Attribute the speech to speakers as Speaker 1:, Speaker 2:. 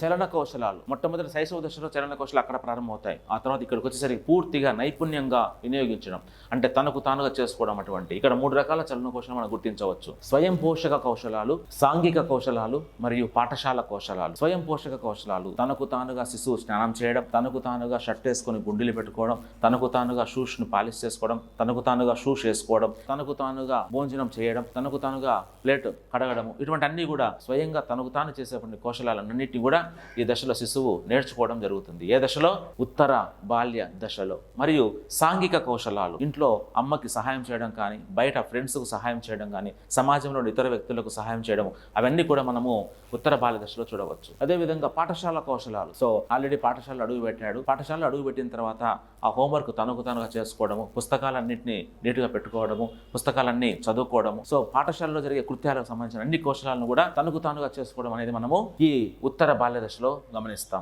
Speaker 1: చలన కౌశలాలు మొట్టమొదటి శైశవ దశలో చలన కౌశలాలు అక్కడ ప్రారంభమవుతాయి. ఆ తర్వాత ఇక్కడికి వచ్చేసరికి పూర్తిగా నైపుణ్యంగా వినియోగించడం. అంటే తనకు తానుగా చేసుకోవడం అటువంటి ఇక్కడ మూడు రకాల చలన కౌశలం మనం గుర్తించవచ్చు. స్వయం పోషక కౌశలాలు సాంఘిక కౌశలాలు మరియు పాఠశాల కౌశలాలు. స్వయం పోషక కౌశలాలు. తనకు తానుగా శిశువు స్నానం చేయడం తనకు తానుగా షర్ట్ వేసుకొని గుండెలు పెట్టుకోవడం తనకు తానుగా షూస్ను పాలిష్ చేసుకోవడం తనకు తానుగా షూస్ వేసుకోవడం తనకు తానుగా భోజనం చేయడం తనకు తానుగా ప్లేట్ కడగడము. ఇటువంటి అన్ని కూడా స్వయంగా తనకు తాను చేసేటువంటి కౌశలాలన్నింటినీ కూడా ఈ దశలో శిశువు నేర్చుకోవడం జరుగుతుంది. ఏ దశలో? ఉత్తర బాల్య దశలో. మరియు సాంఘిక కౌశలాలు. ఇంట్లో అమ్మకి సహాయం చేయడం కానీ బయట ఫ్రెండ్స్కు సహాయం చేయడం కానీ సమాజంలో ఇతర వ్యక్తులకు సహాయం చేయడం అవన్నీ కూడా మనము ఉత్తర బాల్య దశలో చూడవచ్చు. అదేవిధంగా పాఠశాల కౌశలాలు. సో ఆల్రెడీ పాఠశాలలో అడుగు పెట్టాడు. పాఠశాలలో అడుగు పెట్టిన తర్వాత ఆ హోంవర్క్ తనకు తనుగా చేసుకోవడము పుస్తకాలన్నింటినీ నీట్గా పెట్టుకోవడము పుస్తకాలన్నీ చదువుకోవడము. సో పాఠశాలలో జరిగే కృత్యాలకు సంబంధించిన అన్ని కౌశలాలను కూడా తనకు తానుగా చేసుకోవడం అనేది మనము ఈ ఉత్తర బాల్య దశలో గమనిస్తాం.